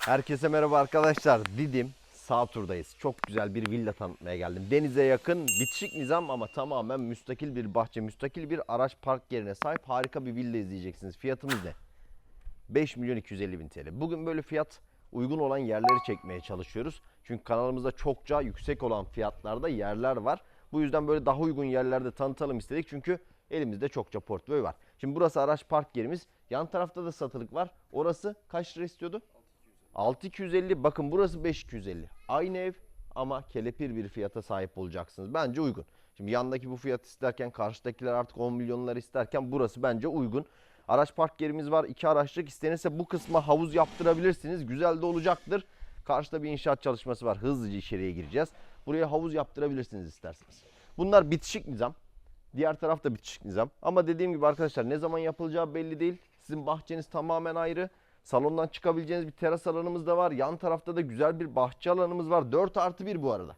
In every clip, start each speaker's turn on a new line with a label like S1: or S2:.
S1: Herkese merhaba arkadaşlar. Didim sağ turdayız. Çok güzel bir villa tanıtmaya geldim. Denize yakın, bitişik nizam ama tamamen müstakil bir bahçe, müstakil bir araç park yerine sahip harika bir villa izleyeceksiniz. Fiyatımız ne? 5 milyon 250 bin TL. Bugün böyle fiyat uygun olan yerleri çekmeye çalışıyoruz. Çünkü kanalımızda çokça yüksek olan fiyatlarda yerler var. Bu yüzden böyle daha uygun yerlerde tanıtalım istedik. Çünkü elimizde çokça portföy var. Şimdi burası araç park yerimiz. Yan tarafta da satılık var. Orası kaç lira istiyordu? 6250 bakın burası 5250. Aynı ev ama kelepir bir fiyata sahip olacaksınız. Bence uygun. Şimdi yandaki bu fiyat isterken karşıdakiler artık 10 milyonlar isterken burası bence uygun. Araç park yerimiz var. iki araçlık istenirse bu kısma havuz yaptırabilirsiniz. Güzel de olacaktır. Karşıda bir inşaat çalışması var. Hızlıca içeriye gireceğiz. Buraya havuz yaptırabilirsiniz isterseniz. Bunlar bitişik nizam. Diğer taraf da bitişik nizam. Ama dediğim gibi arkadaşlar ne zaman yapılacağı belli değil. Sizin bahçeniz tamamen ayrı. Salondan çıkabileceğiniz bir teras alanımız da var. Yan tarafta da güzel bir bahçe alanımız var. 4 artı 1 bu arada.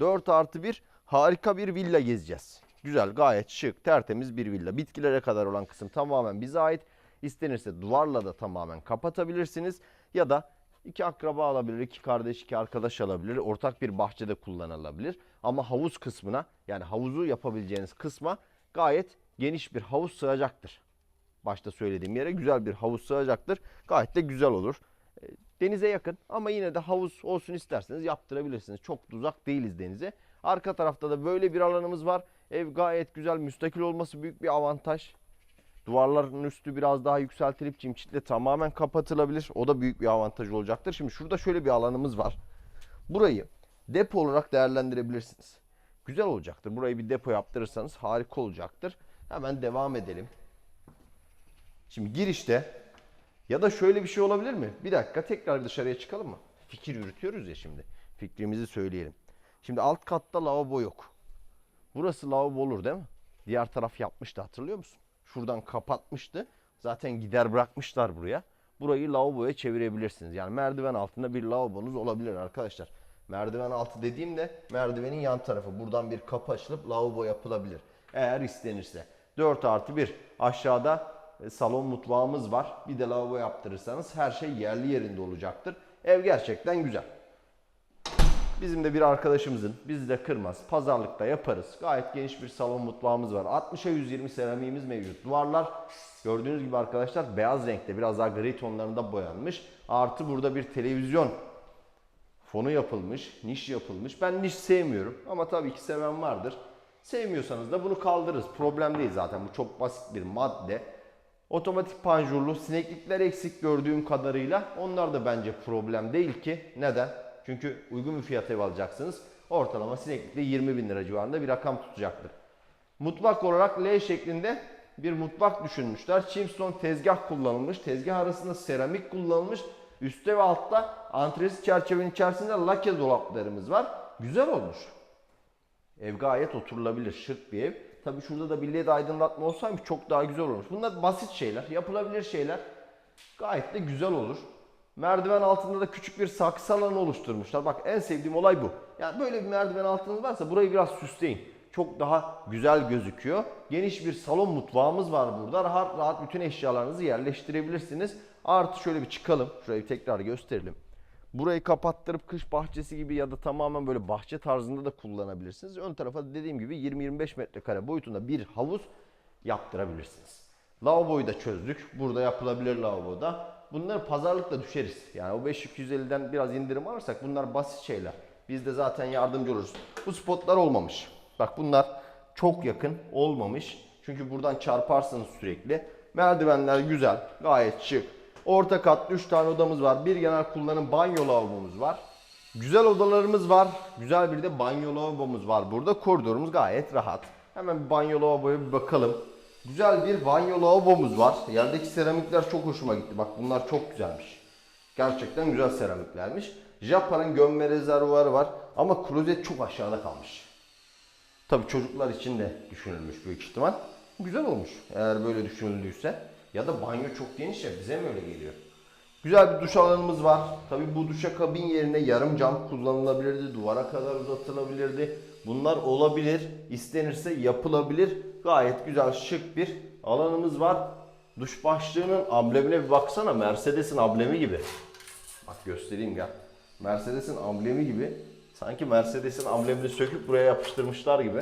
S1: 4 artı 1 harika bir villa gezeceğiz. Güzel gayet şık tertemiz bir villa. Bitkilere kadar olan kısım tamamen bize ait. İstenirse duvarla da tamamen kapatabilirsiniz. Ya da iki akraba alabilir, iki kardeş, iki arkadaş alabilir. Ortak bir bahçede kullanılabilir. Ama havuz kısmına yani havuzu yapabileceğiniz kısma gayet geniş bir havuz sığacaktır başta söylediğim yere güzel bir havuz sığacaktır. Gayet de güzel olur. E, Denize yakın ama yine de havuz olsun isterseniz yaptırabilirsiniz. Çok uzak değiliz denize. Arka tarafta da böyle bir alanımız var. Ev gayet güzel, müstakil olması büyük bir avantaj. Duvarların üstü biraz daha yükseltilip çimçitle tamamen kapatılabilir. O da büyük bir avantaj olacaktır. Şimdi şurada şöyle bir alanımız var. Burayı depo olarak değerlendirebilirsiniz. Güzel olacaktır. Burayı bir depo yaptırırsanız harika olacaktır. Hemen devam edelim. Şimdi girişte ya da şöyle bir şey olabilir mi? Bir dakika tekrar dışarıya çıkalım mı? Fikir yürütüyoruz ya şimdi. Fikrimizi söyleyelim. Şimdi alt katta lavabo yok. Burası lavabo olur değil mi? Diğer taraf yapmıştı hatırlıyor musun? Şuradan kapatmıştı. Zaten gider bırakmışlar buraya. Burayı lavaboya çevirebilirsiniz. Yani merdiven altında bir lavabonuz olabilir arkadaşlar. Merdiven altı dediğimde merdivenin yan tarafı. Buradan bir kapı açılıp lavabo yapılabilir. Eğer istenirse. 4 artı 1. Aşağıda salon mutfağımız var. Bir de lavabo yaptırırsanız her şey yerli yerinde olacaktır. Ev gerçekten güzel. Bizim de bir arkadaşımızın, bizi de kırmaz, pazarlıkta yaparız. Gayet geniş bir salon mutfağımız var. 60'a 120 seramiğimiz mevcut. Duvarlar gördüğünüz gibi arkadaşlar beyaz renkte, biraz daha gri tonlarında boyanmış. Artı burada bir televizyon fonu yapılmış, niş yapılmış. Ben niş sevmiyorum ama tabii ki seven vardır. Sevmiyorsanız da bunu kaldırırız. Problem değil zaten. Bu çok basit bir madde. Otomatik panjurlu sineklikler eksik gördüğüm kadarıyla. Onlar da bence problem değil ki. Neden? Çünkü uygun bir fiyata ev alacaksınız. Ortalama sineklikte 20 bin lira civarında bir rakam tutacaktır. Mutfak olarak L şeklinde bir mutfak düşünmüşler. Chimstone tezgah kullanılmış. Tezgah arasında seramik kullanılmış. Üstte ve altta antresit çerçevenin içerisinde lake dolaplarımız var. Güzel olmuş. Ev gayet oturulabilir, şık bir ev. Tabi şurada da bir led aydınlatma olsaymış çok daha güzel olmuş. Bunlar basit şeyler, yapılabilir şeyler. Gayet de güzel olur. Merdiven altında da küçük bir saksı alanı oluşturmuşlar. Bak en sevdiğim olay bu. Yani böyle bir merdiven altınız varsa burayı biraz süsleyin. Çok daha güzel gözüküyor. Geniş bir salon mutfağımız var burada. Rahat rahat bütün eşyalarınızı yerleştirebilirsiniz. Artı şöyle bir çıkalım. Şurayı tekrar gösterelim. Burayı kapattırıp kış bahçesi gibi ya da tamamen böyle bahçe tarzında da kullanabilirsiniz. Ön tarafa dediğim gibi 20-25 metrekare boyutunda bir havuz yaptırabilirsiniz. Lavaboyu da çözdük. Burada yapılabilir lavaboda. Bunları pazarlıkla düşeriz. Yani o 5250'den biraz indirim alırsak bunlar basit şeyler. Biz de zaten yardımcı oluruz. Bu spotlar olmamış. Bak bunlar çok yakın olmamış. Çünkü buradan çarparsınız sürekli. Merdivenler güzel. Gayet şık. Orta kat 3 tane odamız var. Bir genel kullanım banyo lavabomuz var. Güzel odalarımız var. Güzel bir de banyo lavabomuz var burada. Koridorumuz gayet rahat. Hemen bir banyo lavaboya bir bakalım. Güzel bir banyo lavabomuz var. Yerdeki seramikler çok hoşuma gitti. Bak bunlar çok güzelmiş. Gerçekten güzel seramiklermiş. Japa'nın gömme rezervuarı var. Ama klozet çok aşağıda kalmış. Tabii çocuklar için de düşünülmüş büyük ihtimal. Güzel olmuş eğer böyle düşünüldüyse. Ya da banyo çok geniş ya bize mi öyle geliyor? Güzel bir duş alanımız var. Tabii bu duşa kabin yerine yarım cam kullanılabilirdi. Duvara kadar uzatılabilirdi. Bunlar olabilir. İstenirse yapılabilir. Gayet güzel şık bir alanımız var. Duş başlığının amblemine bir baksana. Mercedes'in amblemi gibi. Bak göstereyim ya. Mercedes'in amblemi gibi. Sanki Mercedes'in amblemini söküp buraya yapıştırmışlar gibi.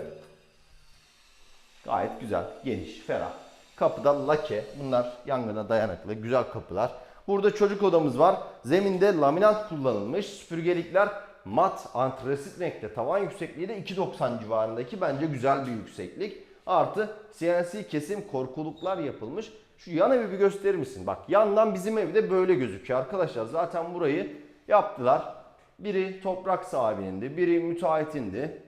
S1: Gayet güzel, geniş, ferah. Kapıda lake. Bunlar yangına dayanıklı, güzel kapılar. Burada çocuk odamız var. Zeminde laminat kullanılmış. Süpürgelikler mat antresit renkte. Tavan yüksekliği de 2.90 civarındaki bence güzel bir yükseklik. Artı CNC kesim korkuluklar yapılmış. Şu yan evi bir gösterir misin? Bak yandan bizim evde böyle gözüküyor arkadaşlar. Zaten burayı yaptılar. Biri toprak sahibinin biri müteahhitindi.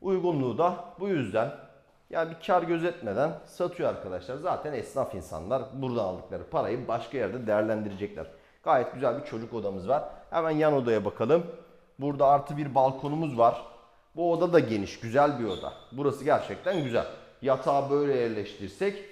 S1: Uygunluğu da bu yüzden. Yani bir kar gözetmeden satıyor arkadaşlar. Zaten esnaf insanlar buradan aldıkları parayı başka yerde değerlendirecekler. Gayet güzel bir çocuk odamız var. Hemen yan odaya bakalım. Burada artı bir balkonumuz var. Bu oda da geniş, güzel bir oda. Burası gerçekten güzel. Yatağı böyle yerleştirsek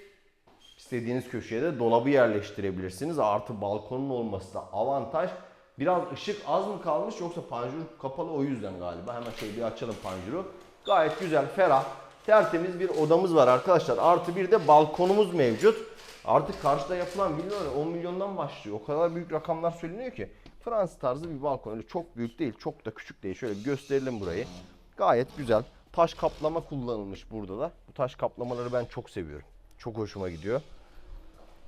S1: istediğiniz köşeye de dolabı yerleştirebilirsiniz. Artı balkonun olması da avantaj. Biraz ışık az mı kalmış yoksa panjur kapalı o yüzden galiba. Hemen şöyle bir açalım panjuru. Gayet güzel, ferah, tertemiz bir odamız var arkadaşlar. Artı bir de balkonumuz mevcut. Artık karşıda yapılan villalar 10 milyondan başlıyor. O kadar büyük rakamlar söyleniyor ki. Fransız tarzı bir balkon. Öyle çok büyük değil, çok da küçük değil. Şöyle gösterelim burayı. Gayet güzel. Taş kaplama kullanılmış burada da. Bu taş kaplamaları ben çok seviyorum. Çok hoşuma gidiyor.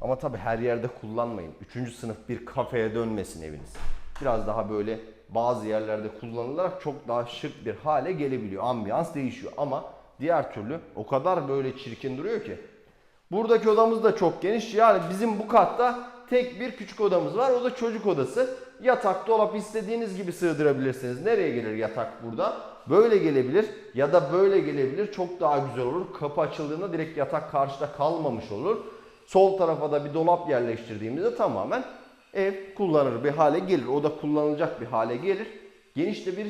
S1: Ama tabii her yerde kullanmayın. Üçüncü sınıf bir kafeye dönmesin eviniz. Biraz daha böyle bazı yerlerde kullanılarak çok daha şık bir hale gelebiliyor. Ambiyans değişiyor ama diğer türlü o kadar böyle çirkin duruyor ki. Buradaki odamız da çok geniş. Yani bizim bu katta tek bir küçük odamız var. O da çocuk odası. Yatak, dolap istediğiniz gibi sığdırabilirsiniz. Nereye gelir yatak burada? Böyle gelebilir ya da böyle gelebilir. Çok daha güzel olur. Kapı açıldığında direkt yatak karşıda kalmamış olur. Sol tarafa da bir dolap yerleştirdiğimizde tamamen ev kullanır bir hale gelir. O da kullanılacak bir hale gelir. Geniş de bir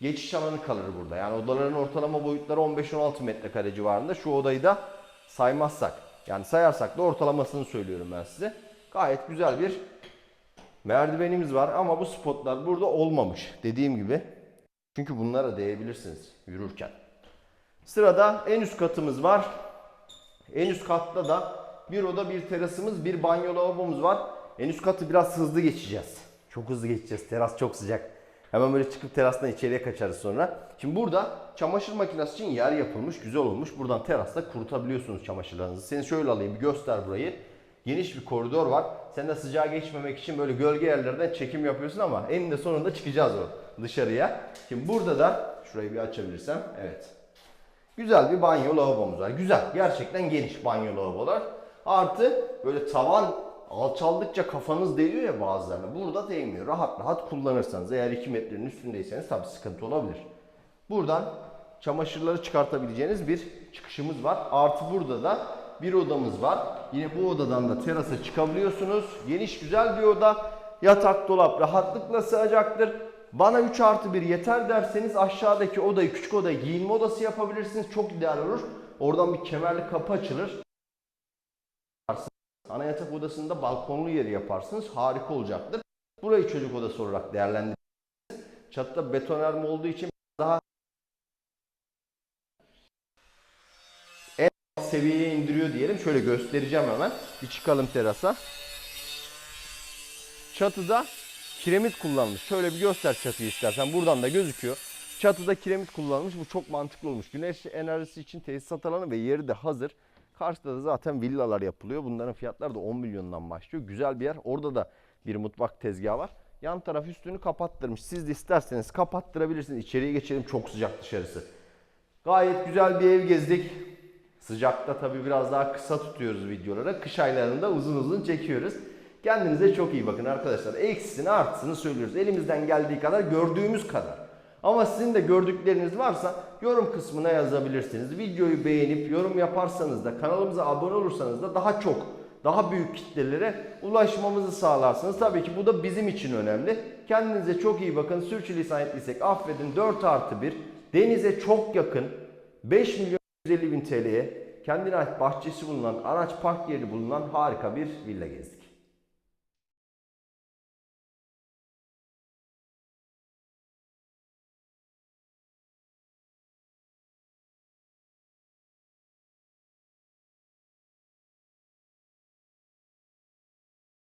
S1: geçiş alanı kalır burada. Yani odaların ortalama boyutları 15-16 metrekare civarında. Şu odayı da saymazsak yani sayarsak da ortalamasını söylüyorum ben size. Gayet güzel bir merdivenimiz var ama bu spotlar burada olmamış dediğim gibi. Çünkü bunlara değebilirsiniz yürürken. Sırada en üst katımız var. En üst katta da bir oda, bir terasımız, bir banyo lavabomuz var. En üst katı biraz hızlı geçeceğiz. Çok hızlı geçeceğiz. Teras çok sıcak. Hemen böyle çıkıp terastan içeriye kaçarız sonra. Şimdi burada çamaşır makinesi için yer yapılmış, güzel olmuş. Buradan terasta kurutabiliyorsunuz çamaşırlarınızı. Seni şöyle alayım, bir göster burayı. Geniş bir koridor var. Sen de sıcağı geçmemek için böyle gölge yerlerden çekim yapıyorsun ama eninde sonunda çıkacağız o dışarıya. Şimdi burada da şurayı bir açabilirsem. Evet. Güzel bir banyo lavabomuz var. Güzel. Gerçekten geniş banyo lavabolar. Artı böyle tavan alçaldıkça kafanız değiyor ya bazılarına. Burada değmiyor. Rahat rahat kullanırsanız. Eğer 2 metrenin üstündeyseniz tabii sıkıntı olabilir. Buradan çamaşırları çıkartabileceğiniz bir çıkışımız var. Artı burada da bir odamız var. Yine bu odadan da terasa çıkabiliyorsunuz. Geniş güzel bir oda. Yatak dolap rahatlıkla sığacaktır. Bana 3 artı 1 yeter derseniz aşağıdaki odayı küçük odayı giyinme odası yapabilirsiniz. Çok ideal olur. Oradan bir kemerli kapı açılır. Ana yatak odasında balkonlu yeri yaparsınız. Harika olacaktır. Burayı çocuk odası olarak değerlendirirsiniz. Çatıda betonarme olduğu için daha en seviyeye indiriyor diyelim. Şöyle göstereceğim hemen. Bir çıkalım terasa. Çatıda kiremit kullanılmış. Şöyle bir göster çatıyı istersen. Buradan da gözüküyor. Çatıda kiremit kullanılmış. Bu çok mantıklı olmuş. Güneş enerjisi için tesisat alanı ve yeri de hazır. Karşıda da zaten villalar yapılıyor. Bunların fiyatları da 10 milyondan başlıyor. Güzel bir yer. Orada da bir mutfak tezgahı var. Yan taraf üstünü kapattırmış. Siz de isterseniz kapattırabilirsiniz. İçeriye geçelim. Çok sıcak dışarısı. Gayet güzel bir ev gezdik. Sıcakta tabii biraz daha kısa tutuyoruz videoları. Kış aylarında uzun uzun çekiyoruz. Kendinize çok iyi bakın arkadaşlar. Eksisini artısını söylüyoruz. Elimizden geldiği kadar gördüğümüz kadar. Ama sizin de gördükleriniz varsa yorum kısmına yazabilirsiniz. Videoyu beğenip yorum yaparsanız da kanalımıza abone olursanız da daha çok, daha büyük kitlelere ulaşmamızı sağlarsınız. Tabii ki bu da bizim için önemli. Kendinize çok iyi bakın. Sürçülisan ettiysek affedin. 4 artı 1. Denize çok yakın. 5 milyon 150 bin TL'ye kendine ait bahçesi bulunan, araç park yeri bulunan harika bir villa gezdik.